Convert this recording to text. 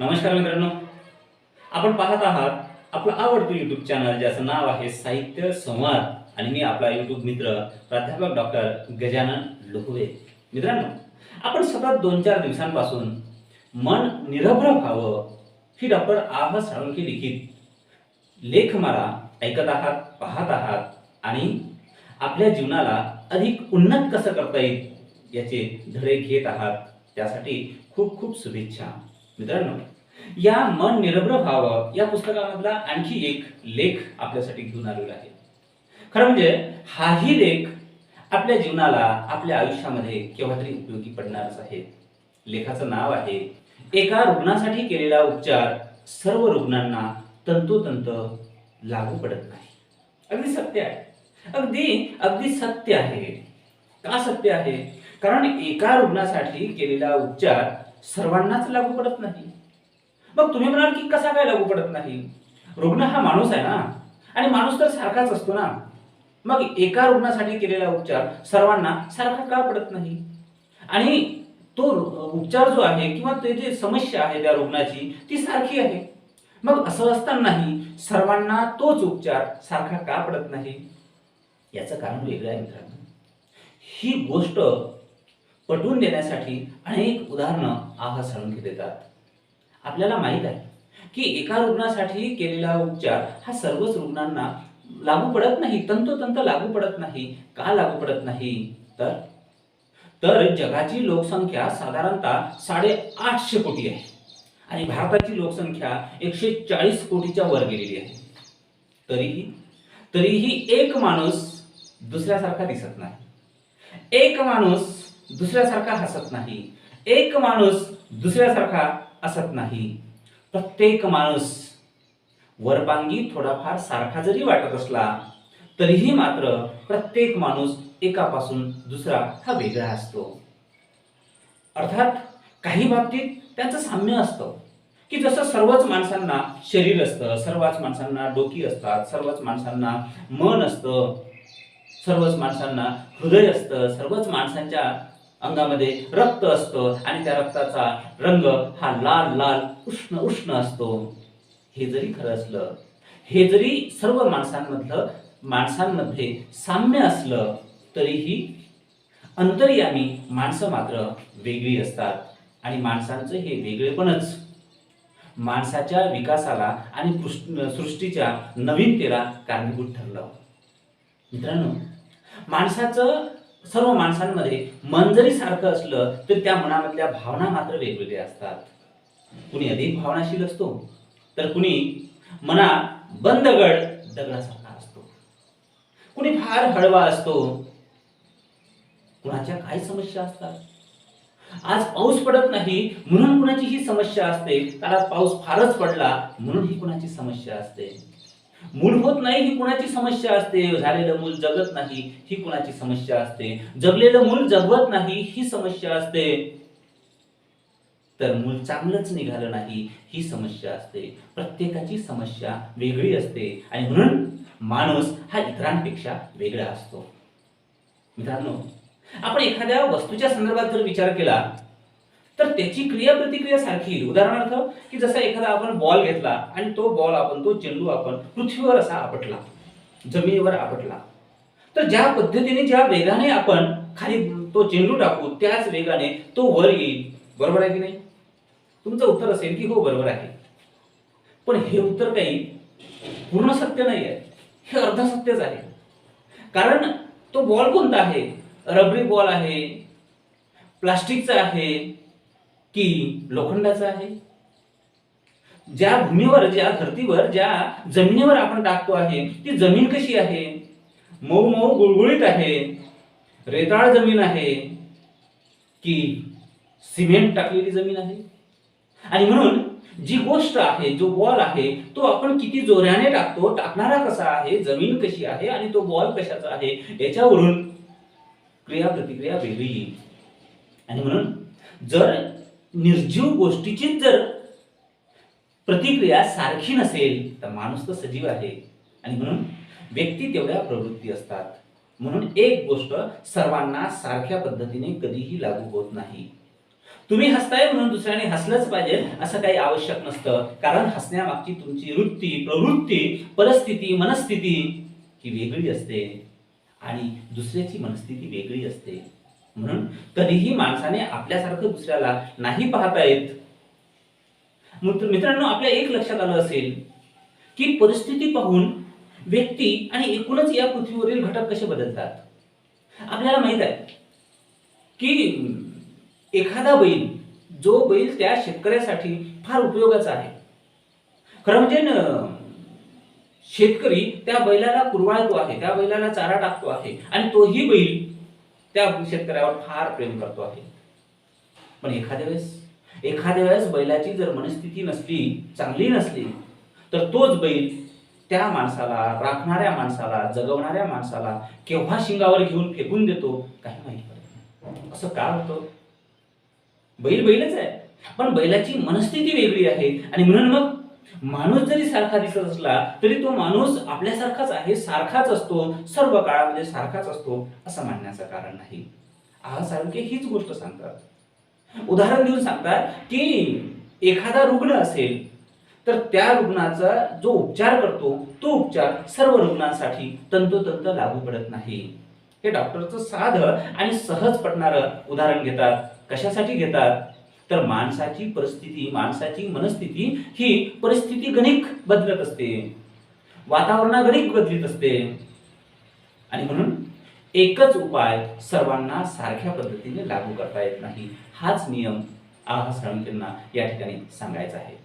नमस्कार मित्रांनो. आपण पाहत आहात आपलं आवडतं युट्यूब चॅनल ज्याचं नाव आहे साहित्य संवाद. आणि मी आपला युट्यूब मित्र प्राध्यापक डॉक्टर गजानन लोहवे. मित्रांनो आपण सतत दोन चार दिवसांपासून मन निरभ्र व्हावं ही डॉक्टर आह साळुंके लिखित. लेख मला ऐकत आहात पाहत आहात आणि आपल्या जीवनाला अधिक उन्नत कसं करता येईल याचे धडे घेत आहात. त्यासाठी खूप खूप शुभेच्छा. मित्रांनो या मन निरभ्र व्हावं या पुस्तकामधला आणखी एक लेख आपल्यासाठी घेऊन आलेला आहे. खरं म्हणजे हाही लेख आपल्या जीवनाला आपल्या आयुष्यामध्ये केव्हा तरी उपयोगी पडणारच आहे. लेखाचं नाव आहे एका रुग्णासाठी केलेला उपचार सर्व रुग्णांना तंतोतंत लागू पडत नाही. अगदी सत्य आहे. अगदी अगदी सत्य आहे. का सत्य आहे? कारण एका रुग्णासाठी केलेला उपचार सर्वांनाच लागू पडत नाही. मग तुम्ही म्हणाल की कसा काय लागू पडत नाही? रुग्ण हा माणूस आहे ना? आणि माणूस तर सारखाच असतो ना? मग एका रुग्णासाठी केलेला उपचार सर्वांना सारखा का पडत नाही? आणि तो उपचार जो आहे किंवा ते जे समस्या आहे त्या रुग्णाची ती सारखी आहे. मग असं असतानाही सर्वांना तोच उपचार सारखा का पडत नाही? याचं कारण वेगळं आहे मित्रांनो. ही गोष्ट पटवून देण्यासाठी अनेक उदाहरणं आहा साळुंखे देतात. आपल्याला माहीत आहे की एका रुग्णासाठी केलेला उपचार हा सर्वच रुग्णांना लागू पडत नाही तंतोतंत लागू पडत नाही. का लागू पडत नाही? तर? तर जगाची लोकसंख्या साधारणतः साडे आठशे कोटी आहे आणि भारताची लोकसंख्या एकशे चाळीस कोटीच्या वर गेलेली आहे. तरीही तरीही एक माणूस दुसऱ्यासारखा दिसत नाही. एक माणूस दुसऱ्यासारखा हसत नाही. एक माणूस दुसऱ्यासारखा असत नाही. प्रत्येक माणूस वरपांगी थोडाफार सारखा जरी वाटत असला तरीही मात्र प्रत्येक माणूस एकापासून दुसरा हा वेगळा असतो. अर्थात काही बाबतीत त्यांचं साम्य असतं. की जसं सर्वच माणसांना शरीर असतं सर्वच माणसांना डोकी असतात सर्वच माणसांना मन असतं सर्वच माणसांना हृदय असतं सर्वच माणसांच्या अंगामध्ये रक्त असतं आणि त्या रक्ताचा रंग हा लाल लाल उष्ण उष्ण असतो. हे जरी खरं असलं हे जरी सर्व माणसांमधलं माणसांमध्ये साम्य असलं तरीही अंतर्यामी माणसं मात्र वेगळी असतात. आणि माणसांचं हे वेगळेपणच. माणसाच्या विकासाला आणि सृष्टीच्या नवीनतेला कारणीभूत ठरलं. मित्रांनो माणसाचं सर्व माणसांमध्ये मन जरी सारखं असलं तरी त्या मनामधल्या भावना मात्र वेगवेगळ्या असतात. कुणी अधिक भावनाशील असतो तर कुणी मना बंदगड दगडासारखा असतो. कुणी फार हळवा असतो कुणाच्या काय समस्या असतात? आज पाऊस पडत नाही म्हणून कुणाची ही समस्या असते त्याला पाऊस फारच पडला म्हणून ही कुणाची समस्या असते. मूल होत नाही ही कुणाची समस्या असते? झालेलं मूल जगत नाही ही कुणाची समस्या असते? जगलेलं मूल जगवत नाही ही समस्या असते. तर मूल चांगलंच निघालं नाही ही समस्या असते. प्रत्येकाची समस्या वेगळी असते. आणि म्हणून माणूस हा इतरांपेक्षा वेगळा असतो. मित्रांनो आपण एखाद्या वस्तूच्या संदर्भात जर विचार केला तर त्याची क्रिया प्रतिक्रिया सारखी येईल. उदाहरणार्थ की जसा एखादा आपण बॉल घेतला आणि तो बॉल आपण तो चेंडू आपण पृथ्वीवर असा आपटला जमिनीवर आपटला. तर ज्या पद्धतीने ज्या वेगाने आपण खाली तो चेंडू टाकू त्याच वेगाने तो वर येईल. बरोबर आहे की नाही? तुमचं उत्तर असेल की हो बरोबर आहे. पण हे उत्तर काही पूर्ण सत्य नाही आहे. हे अर्ध सत्यच आहे. कारण तो बॉल कोणता आहे? रबरी बॉल आहे. प्लास्टिकचा आहे. की लोखंडाचा आहे. ज्या भूमीवर ज्या धर्तीवर ज्या जमिनीवर आपण टाकतो आहे ती जमीन कशी आहे? मऊ मऊ गुळगुळीत आहे. रेताळ जमीन आहे की सिमेंट टाकलेली जमीन आहे. आणि म्हणून जी गोष्ट आहे जो बॉल आहे तो आपण किती जोराने टाकतो टाकणारा कसा आहे जमीन कशी आहे आणि तो बॉल कशाचा आहे याच्यावरून क्रिया प्रतिक्रिया वेगळी येईल. आणि म्हणून जर निर्जीव गोष्टीचीच जर प्रतिक्रिया सारखी नसेल तर माणूस तर सजीव आहे. आणि म्हणून व्यक्ती तेवढ्या प्रवृत्ती असतात. म्हणून एक गोष्ट सर्वांना सारख्या पद्धतीने कधीही लागू होत नाही. तुम्ही हसताय म्हणून दुसऱ्याने हसलंच पाहिजे असं काही आवश्यक नसतं. कारण हसण्यामागची तुमची वृत्ती प्रवृत्ती परिस्थिती मनस्थिती ही वेगळी असते. आणि दुसऱ्याची मनस्थिती वेगळी असते. म्हणून कधीही माणसाने आपल्यासारखं दुसऱ्याला नाही पाहता येत. मित्रांनो आपल्या एक लक्षात आलं असेल की परिस्थिती पाहून व्यक्ती आणि एकूणच या पृथ्वीवरील घटक कसे बदलतात? आपल्याला माहीत आहे की एखादा बैल जो बैल त्या शेतकऱ्यासाठी फार उपयोगाचा आहे. खरं म्हणजे शेतकरी त्या बैलाला कुरवाळतो आहे त्या बैलाला चारा टाकतो आहे आणि तोही बैल त्या शेतकऱ्यावर फार प्रेम करतो आहे. पण एखाद्या वेळेस एखाद्या वेळेस बैलाची जर मनस्थिती नसली चांगली नसली तर तोच बैल त्या माणसाला राखणाऱ्या माणसाला जगवणाऱ्या माणसाला केव्हा शिंगावर घेऊन फेकून देतो काही माहिती पडत नाही. असं का होतं? बैल बैलच आहे. पण बैलाची मनस्थिती वेगळी आहे. आणि म्हणून मग माणूस जरी सारखा दिसत असला तरी तो माणूस आपल्यासारखाच आहे सारखाच असतो सर्व काळामध्ये सारखाच असतो असं मानण्याचं कारण नाही. आज हीच गोष्ट सांगतात. उदाहरण देऊन सांगतात की एखादा रुग्ण असेल तर त्या रुग्णाचा जो उपचार करतो तो उपचार सर्व रुग्णांसाठी तंतोतंत लागू पडत नाही. हे डॉक्टरचं साधं आणि सहज पडणारं उदाहरण घेतात. कशासाठी घेतात? तर माणसाची परिस्थिती माणसाची मनस्थिती ही परिस्थिती गणिक बदलत असते. वातावरणागणिक बदलत असते. आणि म्हणून एकच उपाय सर्वांना सारख्या पद्धतीने लागू करता येत नाही. हाच नियम आह साळुंखेंना या ठिकाणी सांगायचा आहे.